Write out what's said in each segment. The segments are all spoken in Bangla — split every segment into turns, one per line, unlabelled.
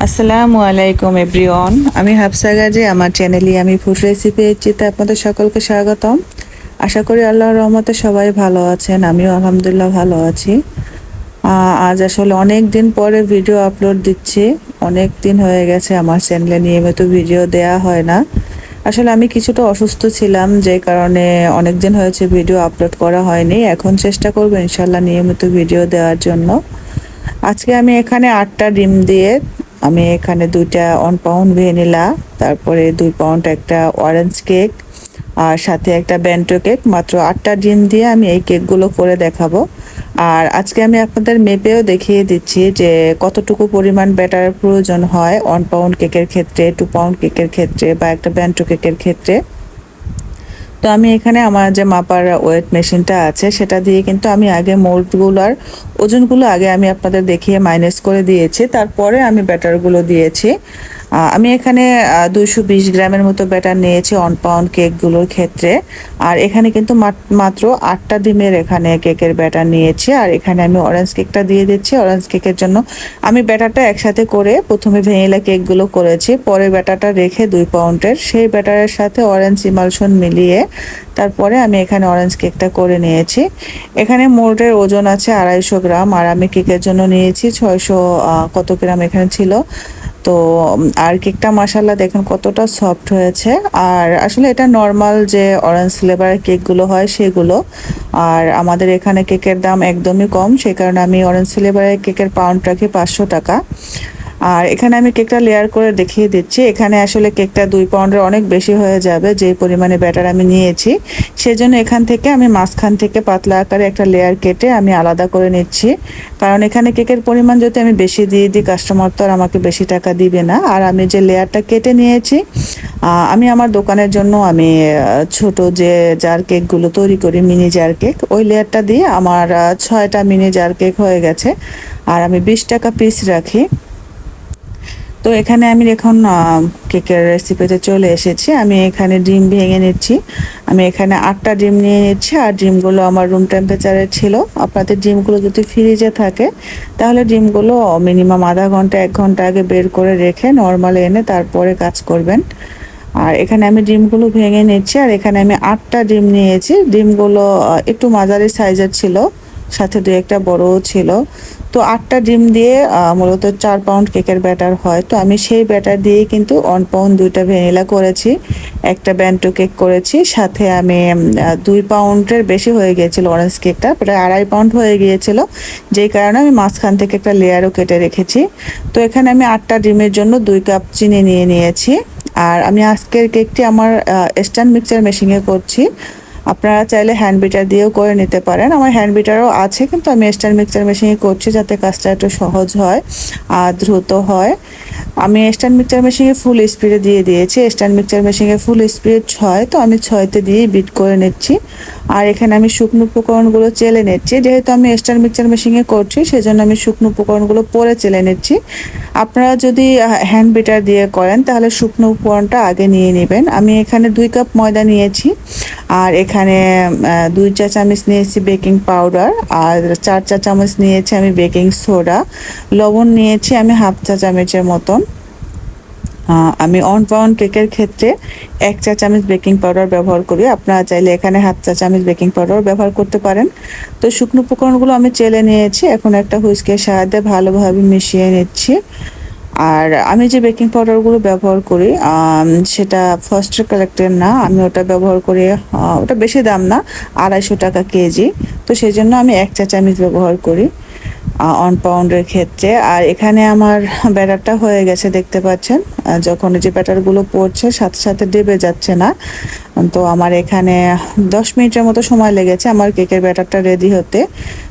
আসসালামু আলাইকুম, এভরিওয়ান। আমি হাফসা গাজী, আমার চ্যানেলে আমি ফুড রেসিপি চিতে আপনাদের সকলকে স্বাগতম। আশা করি আল্লাহর রহমতে সবাই ভালো আছেন, আমিও আলহামদুলিল্লাহ ভালো আছি। আজ আসলে অনেক দিন পরে ভিডিও আপলোড দিচ্ছি, অনেক দিন হয়ে গেছে আমার চ্যানেলে নিয়মিত ভিডিও দেয়া হয় না। আসলে আমি কিছুটা অসুস্থ ছিলাম, যে কারণে অনেক দিন হয়েছে ভিডিও আপলোড করা হয়নি। এখন চেষ্টা করব ইনশাল্লাহ নিয়মিত ভিডিও দেওয়ার জন্য। আজকে আমি এখানে আটটা ডিম দিয়ে আমি এখানে দুইটা ওয়ান পাউন্ড ভ্যানিলা তারপরে দুই পাউন্ড একটা অরেঞ্জ কেক আর সাথে একটা ব্যান্টো কেক মাত্র আটটা ডিম দিয়ে আমি এই কেকগুলো করে দেখাবো। আর আজকে আমি আপনাদের মেপেও দেখিয়ে দিচ্ছি যে কতটুকু পরিমাণ ব্যাটার প্রয়োজন হয় ওয়ান পাউন্ড কেকের ক্ষেত্রে টু পাউন্ড কেকের ক্ষেত্রে বা একটা ব্যান্টো কেকের ক্ষেত্রে। তো আমি এখানে আমার যে মাপার ওয়েট মেশিনটা আছে, সেটা দিয়ে কিন্তু আমি আগে মোল্ডগুলোর ওজনগুলো আগে আমি আপনাদের দেখিয়ে মাইনাস করে দিয়েছি। তারপরে আমি ব্যাটারগুলো দিয়েছি। আমি এখানে দুইশো বিশ গ্রামের মতো ব্যাটার নিয়েছি অন পাউন্ড কেকগুলোর ক্ষেত্রে। আর এখানে কিন্তু মাত- মাত্র আটটা ডিমের এখানে কেকের ব্যাটার নিয়েছি। আর এখানে আমি অরেঞ্জ কেকটা দিয়ে দিচ্ছি। অরেঞ্জ কেকের জন্য আমি ব্যাটারটা একসাথে করে প্রথমে ভ্যানিলা কেকগুলো করেছি। পরে ব্যাটারটা রেখে দুই পাউন্ডের সেই ব্যাটারের সাথে অরেঞ্জ ইমালশন মিলিয়ে তারপরে আমি এখানে অরেঞ্জ কেকটা করে নিয়েছি। এখানে মোল্ডের ওজন আছে আড়াইশো গ্রাম। আর আমি কেকের জন্য নিয়েছি ছয়শো কত গ্রাম এখানে ছিল। তো আর কেকটা মাসাল্লা দেখুন কতটা সফট হয়েছে। আর আসলে এটা নর্মাল যে অরেঞ্জ ফ্লেভারের কেকগুলো হয় সেগুলো। আর আমাদের এখানে কেকের দাম একদমই কম, সেই কারণে আমি অরেঞ্জ ফ্লেভারের কেকের পাউন্ড রাখি পাঁচশো টাকা। আর এখানে আমি কেকটা লেয়ার করে দেখিয়ে দিচ্ছি। এখানে আসলে কেকটা দুই পাউন্ডের অনেক বেশি হয়ে যাবে, যে পরিমাণে ব্যাটার আমি নিয়েছি। সেজন্য এখান থেকে আমি মাঝখান থেকে পাতলা আকারে একটা লেয়ার কেটে আমি আলাদা করে নিচ্ছি। কারণ এখানে কেকের পরিমাণ যদি আমি বেশি দিয়ে দিই কাস্টমার তো আর আমাকে বেশি টাকা দিবে না। আর আমি যে লেয়ারটা কেটে নিয়েছি আমি আমার দোকানের জন্য আমি ছোট যে জার কেকগুলো তৈরি করি মিনি জার কেক ওই লেয়ারটা দিয়ে আমার ছয়টা মিনি জার কেক হয়ে গেছে। আর আমি বিশ টাকা পিস রাখি। তো এখানে আমি এখন কেকের রেসিপিতে চলে এসেছি। আমি এখানে ডিম ভেঙে নিচ্ছি। আমি এখানে আটটা ডিম নিয়ে নিচ্ছি, আর ডিমগুলো আমার রুম টেম্পারেচারে ছিল। আপনাদের ডিমগুলো যদি ফ্রিজে থাকে, তাহলে ডিমগুলো মিনিমাম আধা ঘণ্টা, এক ঘণ্টা আগে বের করে রেখে নর্মাল এনে তারপরে কাজ করবেন। আর এখানে আমি ডিমগুলো ভেঙে নিচ্ছি, আর এখানে আমি আটটা ডিম নিয়েছি। ডিমগুলো একটু মাঝারি সাইজের ছিল, সাথে দু একটা বড়ও ছিল। তো আটটা ডিম দিয়ে মূলত চার পাউন্ড কেকের ব্যাটার হয়। তো আমি সেই ব্যাটার দিয়ে কিন্তু ওয়ান পাউন্ড দুইটা ভ্যানিলা করেছি, একটা ব্যান্টো কেক করেছি, সাথে আমি দুই পাউন্ডের বেশি হয়ে গিয়েছিল অরেঞ্জ কেকটা প্রায় আড়াই পাউন্ড হয়ে গিয়েছিল। যেই কারণে আমি মাঝখান থেকে একটা লেয়ারও কেটে রেখেছি। তো এখানে আমি আটটা ডিমের জন্য দুই কাপ চিনি নিয়ে নিয়েছি। আর আমি আজকের কেকটি আমার স্ট্যান্ড মিক্সার মেশিনে করছি। আপনারা চাইলে হ্যান্ড বিটার দিয়েও করে নিতে পারেন। আমার হ্যান্ড বিটারও আছে, কিন্তু আমি স্ট্যান্ড মিক্সচার মেশিনে করছি যাতে কাজটা একটু সহজ হয় আর দ্রুত হয়। আমি স্ট্যান্ড মিক্সচার মেশিনে ফুল স্পিডে দিয়ে দিয়েছি। স্ট্যান্ড মিক্সচার মেশিনে ফুল স্পিড ছয়, তো আমি ছয়তে দিয়েই বিট করে নিচ্ছি। আর এখানে আমি শুকনো উপকরণগুলো চেলে নিচ্ছি। যেহেতু আমি স্ট্যান্ড মিক্সচার মেশিনে করছি, সেজন্য আমি শুকনো উপকরণগুলো পরে চেলে নিচ্ছি। আপনারা যদি হ্যান্ড বিটার দিয়ে করেন, তাহলে শুকনো উপকরণটা আগে নিয়ে নেবেন। আমি এখানে দুই কাপ ময়দা নিয়েছি। আর এখানে আহ, দুই চা চামচ নিয়েছি বেকিং পাউডার আর চার চা চামচ নিয়েছি আমি বেকিং সোডা। লবণ নিয়েছি আমি হাফ চা চামচের মতন। আমি অন পাউন্ড কেকের ক্ষেত্রে এক চা চামচ বেকিং পাউডার ব্যবহার করি। আপনারা চাইলে এখানে হাফ চা চামচ বেকিং পাউডার ব্যবহার করতে পারেন। তো শুকনো উপকরণগুলো আমি চেলে নিয়েছি। এখন একটা হুইস্কের সাহায্যে ভালোভাবে মিশিয়ে নিচ্ছি। আর আমি যে বেকিং পাউডারগুলো ব্যবহার করি সেটা ফার্স্টের কালেক্টের না, আমি ওটা ব্যবহার করি ওটা বেশি দাম না, আড়াইশো টাকা কেজি। তো সেই জন্য আমি এক চা চামচ ব্যবহার করি। অন পাউন্ডের ক্ষেত্রে। আর এখানে আমার ব্যাটারটা হয়ে গেছে, দেখতে পাচ্ছেন। যখন যে ব্যাটারগুলো পড়ছে, সাথে সাথে ডেবে যাচ্ছে না। তো আমার এখানে দশ মিনিটের মতো সময় লেগেছে আমার কেকের ব্যাটারটা রেডি হতে।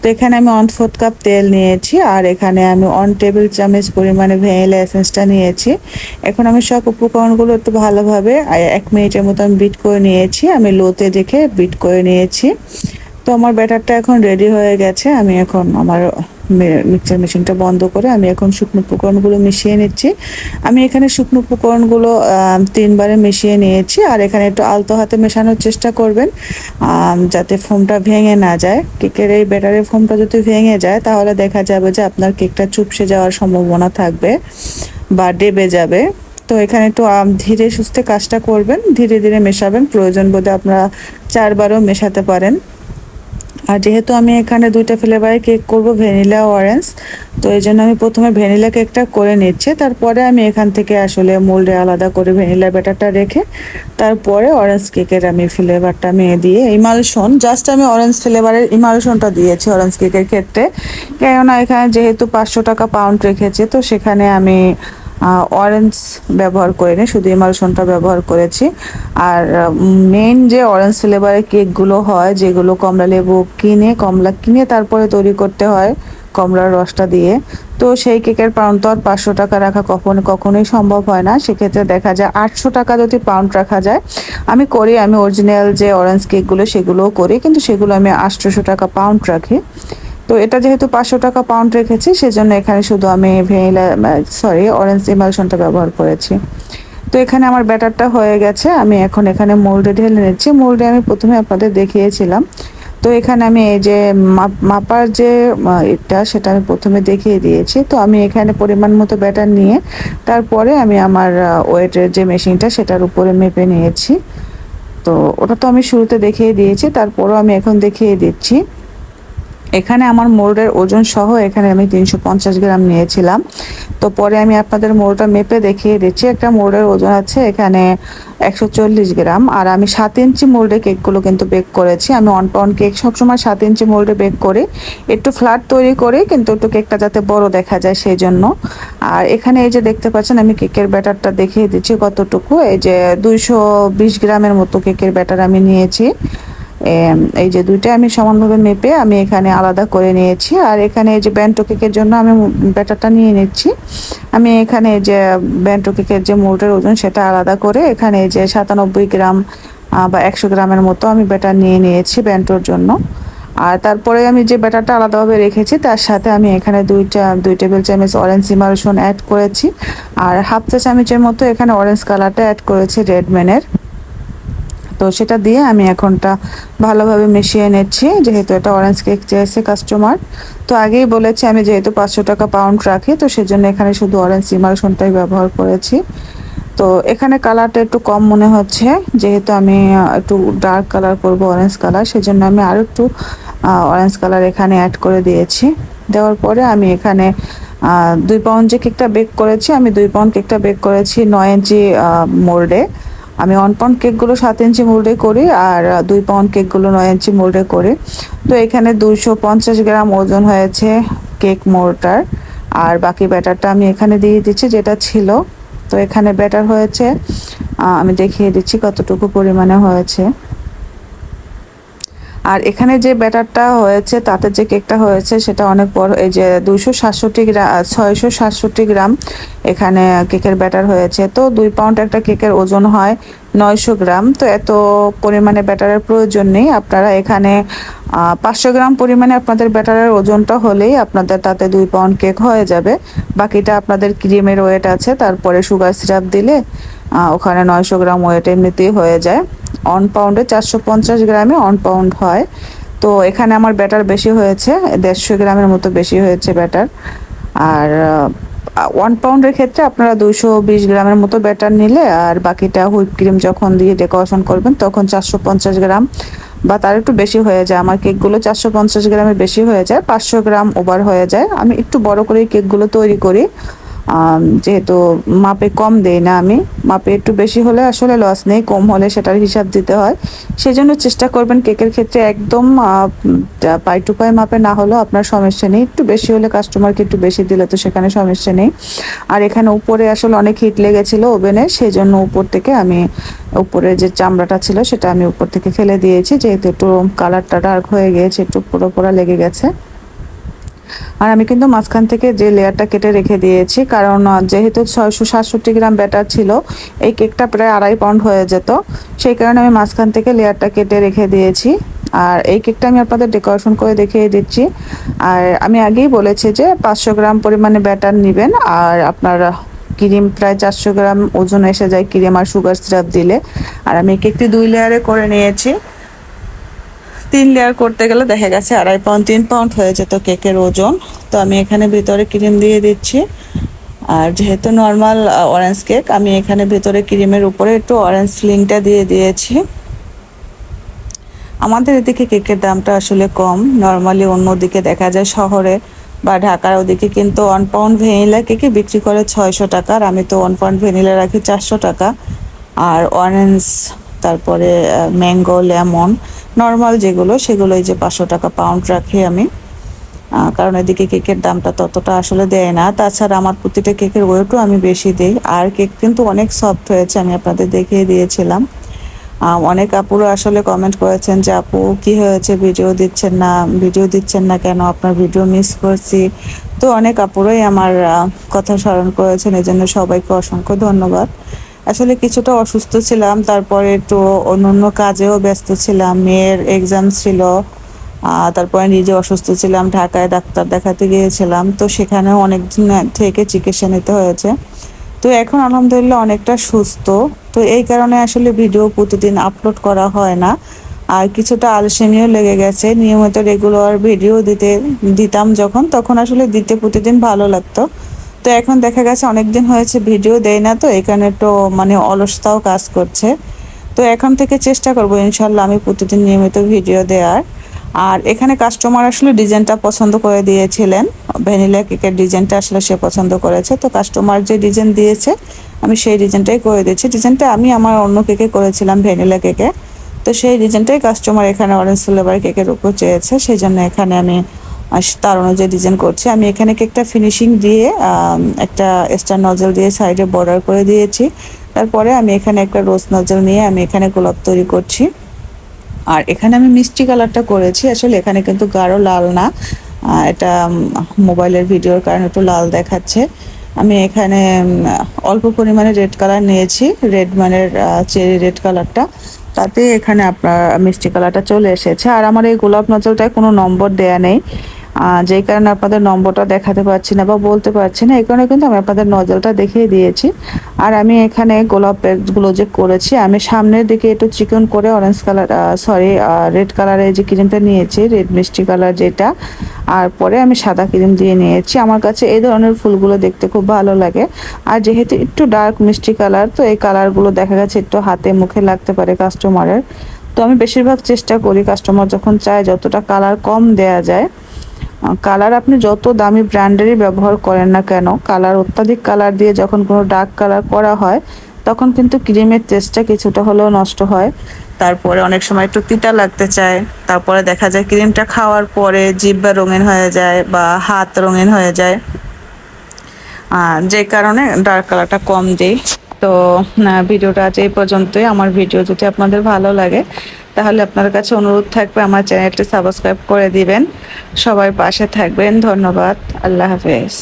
তো এখানে আমি ওয়ান ফোর্থ কাপ তেল নিয়েছি, আর এখানে আমি ওয়ান টেবিল চামচ পরিমাণে ভ্যানিলা এসেন্সটা নিয়েছি। এখন আমি সব উপকরণগুলো একটু ভালোভাবে এক মিনিটের মতো আমি বিট করে নিয়েছি। আমি লোতে দেখে বিট করে নিয়েছি। তো আমার ব্যাটারটা এখন রেডি হয়ে গেছে। আমি এখন আমার মিক্সচার মেশিনটা বন্ধ করে আমি এখন শুকনো উপকরণগুলো মিশিয়ে নিচ্ছি। আমি এখানে শুকনো উপকরণগুলো তিনবারে মিশিয়ে নিয়েছি আর এখানে একটু আলতো হাতে মেশানোর চেষ্টা করবেন যাতে ফোমটা ভেঙে না যায়। কেকের এই ব্যাটারের ফোমটা যদি ভেঙে যায়, তাহলে দেখা যাবে যে আপনার কেকটা চুপসে যাওয়ার সম্ভাবনা থাকবে বা ডেবে যাবে। তো এখানে একটু ধীরে সুস্থে কাজটা করবেন, ধীরে ধীরে মেশাবেন। প্রয়োজন বোধে আপনারা চারবারও মেশাতে পারেন। আর যেহেতু আমি এখানে দুইটা ফ্লেভারে কেক করব, ভ্যানিলা অরেঞ্জ, তো এই জন্য আমি প্রথমে ভ্যানিলা কেকটা করে নিচ্ছি, তারপরে আমি এখান থেকে আসলে মোল্ডে আলাদা করে ভ্যানিলা ব্যাটারটা রেখে, তারপরে অরেঞ্জ কেকের আমি ফ্লেভারটা আমি দিয়ে ইমালশন, জাস্ট আমি অরেঞ্জ ফ্লেভারের ইমালশনটা দিয়েছি অরেঞ্জ কেকের ক্ষেত্রে। কেননা এখানে যেহেতু পাঁচশো টাকা পাউন্ড রেখেছে, তো সেখানে আমি অরেঞ্জ ব্যবহার করিনি শুধু ইমালশনটা ব্যবহার করেছি। আর মেন যে অরেঞ্জ ফ্লেভারের কেকগুলো হয়, যেগুলো কমলা লেবু কিনে, কমলা কিনে তারপরে তৈরি করতে হয়, কমলার রসটা দিয়ে। তো সেই কেকের পাউন্ড তো আর পাঁচশো টাকা রাখা কখনো, কখনোই সম্ভব হয় না। সেক্ষেত্রে দেখা যায় আটশো টাকা যদি পাউন্ড রাখা যায়, আমি করি, আমি অরিজিনাল যে অরেঞ্জ কেকগুলো সেগুলোও করি, কিন্তু সেগুলো আমি আটশোশো টাকা পাউন্ড রাখি। তো এটা যেহেতু পাঁচশো টাকা পাউন্ড রেখেছি, সেজন্য এখানে শুধু আমি ভ্যানিলা সরি অরেঞ্জ ইমালশনটা ব্যবহার করেছি। তো এখানে আমার ব্যাটারটা হয়ে গেছে, আমি এখন এখানে মোল্ডে ঢেলে নিচ্ছি। মোল্ডে আমি প্রথমে আপনাদের দেখিয়েছিলাম। তো এখানে আমি এই যে মাপ- মাপার যে এটা সেটা আমি প্রথমে দেখিয়ে দিয়েছি। তো আমি এখানে পরিমাণ মতো ব্যাটার নিয়ে তারপরে আমি আমার ওয়েটের যে মেশিনটা সেটার উপরে মেপে নিয়েছি। তো ওটা তো আমি শুরুতে দেখিয়ে দিয়েছি, তারপরও আমি এখন দেখিয়ে দিচ্ছি। এখানে আমার মোল্ডের ওজন সহ এখানে আমি তিনশো পঞ্চাশ গ্রাম নিয়েছিলাম। তো পরে আমি আপনাদের মোল্ডটা মেপে দেখিয়ে দিচ্ছি। একটা মোড়ের ওজন আছে এখানে একশো চল্লিশ গ্রাম। আর আমি সাত ইঞ্চি মোল্ডে কেকগুলো কিন্তু বেক করেছি। আমি ওয়ান পাউন্ড কেক সবসময় সাত ইঞ্চি মোল্ডে বেক করি। একটু ফ্ল্যাট তৈরি করি, কিন্তু একটু কেকটা যাতে বড় দেখা যায় সেই জন্য আর এখানে এই যে দেখতে পাচ্ছেন, আমি কেকের ব্যাটারটা দেখিয়ে দিচ্ছি কতটুকু। এই যে দুইশো বিশ গ্রামের মতো কেকের ব্যাটার আমি নিয়েছি। এই যে দুইটা আমি সমানভাবে মেপে আমি এখানে আলাদা করে নিয়েছি। আর এখানে এই যে ব্যান্টো কেকের জন্য আমি ব্যাটারটা নিয়ে নিচ্ছি। আমি এখানে যে ব্যান্টো কেকের যে মোল্ডের ওজন সেটা আলাদা করে এখানে যে সাতানব্বই গ্রাম বা একশো গ্রামের মতো আমি ব্যাটার নিয়ে নিয়েছি ব্যান্টোর জন্য। আর তারপরে আমি যে ব্যাটারটা আলাদাভাবে রেখেছি, তার সাথে আমি এখানে দুইটা, দুই টেবিল চামচ অরেঞ্জ ইমালশন অ্যাড করেছি। আর হাফ চা চামচের মতো এখানে অরেঞ্জ কালারটা অ্যাড করেছি রেডম্যানের তো সেটা দিয়ে আমি এখনটা ভালোভাবে মিশিয়ে নিচ্ছি, যেহেতু এটা অরেঞ্জ কেক চেয়েছে কাস্টমার তো আগেই বলেছি আমি যেহেতু পাঁচশো টাকা পাউন্ড রাখি, তো সেজন্য এখানে শুধু অরেঞ্জ ইমালশনটাই ব্যবহার করেছি। তো এখানে কালারটা একটু কম মনে হচ্ছে, যেহেতু আমি একটু ডার্ক কালার করব অরেঞ্জ কালার সেজন্য আমি আরও একটু অরেঞ্জ কালার এখানে অ্যাড করে দিয়েছি। দেওয়ার পরে আমি এখানে দুই পাউন্ড যে কেকটা বেক করেছি, আমি দুই পাউন্ড কেকটা বেক করেছি নয় ইঞ্চি মোল্ডে আমি ওয়ান পাউন্ড কেকগুলো সাত ইঞ্চি মোল্ডে করি আর দুই পাউন্ড কেকগুলো নয় ইঞ্চি মোল্ডে করি। তো এখানে দুইশো পঞ্চাশ গ্রাম ওজন হয়েছে কেক মোল্ডটার আর বাকি ব্যাটারটা আমি এখানে দিয়ে দিচ্ছি যেটা ছিল। তো এখানে ব্যাটার হয়েছে আমি দেখিয়ে দিচ্ছি কতটুকু পরিমাণে হয়েছে। আর এখানে যে ব্যাটারটা হয়েছে, তাতে যে কেকটা হয়েছে, সেটা অনেক বড়। এই যে দুইশো সাতষট্টি গ্রাম ছয়শো সাতষট্টি গ্রাম এখানে কেকের ব্যাটার হয়েছে। তো দুই পাউন্ড একটা কেকের ওজন হয় নয়শো গ্রাম। তো এত পরিমাণে ব্যাটারের প্রয়োজন নেই। আপনারা এখানে পাঁচশো গ্রাম পরিমাণে আপনাদের ব্যাটারের ওজনটা হলেই আপনাদের তাতে দুই পাউন্ড কেক হয়ে যাবে। বাকিটা আপনাদের ক্রিমের ওয়েট আছে, তারপরে সুগার সিরাপ দিলে ওখানে নয়শো গ্রাম ওয়েট এমনিতেই হয়ে যায়। অন পাউন্ডে চারশো পঞ্চাশ গ্রামে অন পাউন্ড হয়। তো এখানে আমার ব্যাটার বেশি হয়েছে, দেড়শো গ্রামের মতো বেশি হয়েছে ব্যাটার আর ওয়ান পাউন্ডের ক্ষেত্রে আপনারা দুশো বিশ গ্রামের মতো ব্যাটার নিলে আর বাকিটা হুইপ ক্রিম যখন দিয়ে ডেকোরেশন করবেন তখন চারশো পঞ্চাশ গ্রাম। বা তার একটু বেশি হয়ে যায়। আমার কেকগুলো চারশো পঞ্চাশ গ্রামের বেশি হয়ে যায়, পাঁচশো গ্রাম ওভার হয়ে যায়। আমি একটু বড় করে কেকগুলো তৈরি করি। যেহেতু মাপে কম দেই না আমি, মাপে একটু বেশি হলে আসলে লস নেই, কম হলে সেটার হিসাব দিতে হয়। সেজন্য চেষ্টা করবেন কেকের ক্ষেত্রে একদম পাই টু পাই মাপে না হলেও আপনার সমস্যা নেই। একটু বেশি হলে কাস্টমারকে একটু বেশি দিলে তো সেখানে সমস্যা নেই। আর এখানে উপরে আসলে অনেক হিট লেগেছিল ওভেনে সেই জন্য উপর থেকে আমি, উপরে যে চামড়াটা ছিল সেটা আমি উপর থেকে ফেলে দিয়েছি। যেহেতু একটু কালারটা ডার্ক হয়ে গিয়েছে, একটু পুরো পোড়া লেগে গেছে। আর আমি কিন্তু মাঝখান থেকে যে লেয়ারটা কেটে রেখে দিয়েছি, কারণ যেহেতু ছয়শো সাতষট্টি গ্রাম ব্যাটার ছিল, এই কেকটা প্রায় আড়াই পাউন্ড হয়ে যেত। সেই কারণে আমি মাঝখান থেকে লেয়ারটা কেটে রেখে দিয়েছি। আর এই কেকটা আমি আপনাদের ডেকোরেশন করে দেখিয়ে দিচ্ছি। আর আমি আগেই বলেছি যে পাঁচশো গ্রাম পরিমাণে ব্যাটার নেবেন, আর আপনার ক্রিম প্রায় চারশো গ্রাম ওজন এসে যায় ক্রিম আর সুগার সিরাপ দিলে। আর আমি কেকটি দুই লেয়ারে করে নিয়েছি। তিন লেয়ার করতে গেলে দেখা গেছে আড়াই পাউন্ড তিন পাউন্ড হয়ে যেত কেকের ওজন। তো আমি এখানে ভিতরে ক্রিম দিয়ে দিচ্ছি। আর যেহেতু নর্মাল অরেঞ্জ কেক আমি এখানে ভেতরে ক্রিমের উপরে একটু অরেঞ্জ ফিলিংটা দিয়ে দিয়েছি। আমাদের এদিকে কেকের দামটা আসলে কম। নর্মালি অন্যদিকে দেখা যায় শহরে বা ঢাকার ওদিকে কিন্তু ওয়ান পাউন্ড ভ্যানিলা কেকে বিক্রি করে ছয়শো টাকা। আর আমি তো ওয়ান পাউন্ড ভ্যানিলা রাখি চারশো টাকা। আর অরেঞ্জ তারপরে ম্যাঙ্গো লেমন নর্মাল যেগুলো সেগুলো এই যে পাঁচশো টাকা পাউন্ড রাখি আমি। কারণ এদিকে কেকের দামটা ততটা আসলে দেয় না। তাছাড়া আমার প্রতিটা কেকের ওয়েটও আমি বেশি দিই। আর কেক কিন্তু অনেক সফট হয়েছে, আমি আপনাদের দেখিয়ে দিয়েছিলাম। অনেক আপুরা আসলে কমেন্ট করেছেন যে, আপু, কি হয়েছে? ভিডিও দিচ্ছেন না ভিডিও দিচ্ছেন না কেন? আপনার ভিডিও মিস করছি। তো অনেক আপুরাই আমার কথা স্মরণ করেছেন। এই জন্য সবাইকে অসংখ্য ধন্যবাদ। আসলে কিছুটা অসুস্থ ছিলাম, তারপরে একটু অন্য কাজেও ব্যস্ত ছিলাম। মেয়ের এক্সাম ছিল তারপরে নিজে অসুস্থ ছিলাম, ঢাকায় ডাক্তার দেখাতে গিয়েছিলাম। তো সেখানেও অনেক দিন থেকে চিকিৎসা নিতে হয়েছে। তো এখন আলহামদুলিল্লাহ অনেকটা সুস্থ। তো এই কারণে আসলে ভিডিও প্রতিদিন আপলোড করা হয় না। আর কিছুটা আলসেমিও লেগে গেছে। নিয়মিত রেগুলার ভিডিও দিতে, দিতাম যখন, তখন আসলে দিতে প্রতিদিন ভালো লাগতো। তো এখন দেখা গেছে অনেক দিন হয়েছে, ভিডিও দেয় না তো, এখানে তো মানে অলসতাও কাজ করছে। তো এখন থেকে চেষ্টা করব, ইনশাল্লাহ আমি প্রতিদিন নিয়মিত ভিডিও দেওয়ার। আর এখানে কাস্টমার আসলে ডিজাইনটা পছন্দ করে দিয়েছিলেন। ভ্যানিলা কেকের ডিজাইনটা আসলে সে পছন্দ করেছে। তো কাস্টমার যে ডিজাইন দিয়েছে, আমি সেই ডিজাইনটাই করে দিয়েছি। ডিজাইনটা আমি আমার অন্য কেকে করেছিলাম, ভ্যানিলা কেকে। তো সেই ডিজাইনটাই কাস্টমার এখানে অরেঞ্জ ফ্লেভার কেকের উপর চেয়েছে। সেই জন্য এখানে আমি তার অনুযায়ী ডিজাইন করছি। আমি এখানে কেকটা ফিনিশিং দিয়ে একটা স্টার নজল দিয়ে সাইডে বর্ডার করে দিয়েছি। তারপরে আমি এখানে একটা রোজ নজল নিয়ে আমি এখানে গোলাপ তৈরি করছি। আর এখানে আমি মিষ্টি কালারটা করেছি। আসলে এখানে কিন্তু গাঢ় লাল না। এটা মোবাইলের ভিডিওর কারণে একটু লাল দেখাচ্ছে। আমি এখানে অল্প পরিমাণে রেড কালার নিয়েছি। রেড মানের চেরি রেড কালারটা তাতে এখানে আপনার মিষ্টি কালারটা চলে এসেছে। আর আমার এই গোলাপ নজলটায় কোনো নম্বর দেয়া নেই। যেই কারণে আপনাদের নম্বরটা দেখাতে পারছি না বা বলতে পারছি না, এই কারণে কিন্তু আমি আপনাদের নজলটা দেখিয়ে দিয়েছি। আর আমি এখানে গোলাপগুলো যে করেছি, আমি সামনের দিকে একটু চিকন করে অরেঞ্জ কালার সরি রেড কালারের যে ক্রিমটা নিয়েছি রেড মিষ্টি কালার যেটা, আর পরে আমি সাদা ক্রিম দিয়ে নিয়েছি। আমার কাছে এই ধরনের ফুলগুলো দেখতে খুব ভালো লাগে। আর যেহেতু একটু ডার্ক মিষ্টি কালার তো এই কালারগুলো দেখা গেছে একটু হাতে মুখে লাগতে পারে কাস্টমারের তো আমি বেশিরভাগ চেষ্টা করি কাস্টমার যখন চায় যতটা কালার কম দেয়া যায় কালার আপনি যত দামি ব্র্যান্ডেরই ব্যবহার করেন না কেন, কালার অত্যাধিক কালার দিয়ে যখন কোনো ডার্ক কালার করা হয়, তখন কিন্তু ক্রিমের টেস্টটা কিছুটা হলেও নষ্ট হয়। তারপরে অনেক সময় একটু তিতা লাগতে চায়, তারপরে দেখা যায় ক্রিমটা খাওয়ার পরে জিব্বা রঙিন হয়ে যায় বা হাত রঙিন হয়ে যায়। যে কারণে ডার্ক কালারটা কম দিই। তো ভিডিওটা আজ এই পর্যন্তই। আমার ভিডিও যদি আপনাদের ভালো লাগে তাহলে আপনার কাছে অনুরোধ থাকবে, আমার চ্যানেলটি সাবস্ক্রাইব করে দিবেন। সবার পাশে থাকবেন। ধন্যবাদ। আল্লাহ হাফেজ।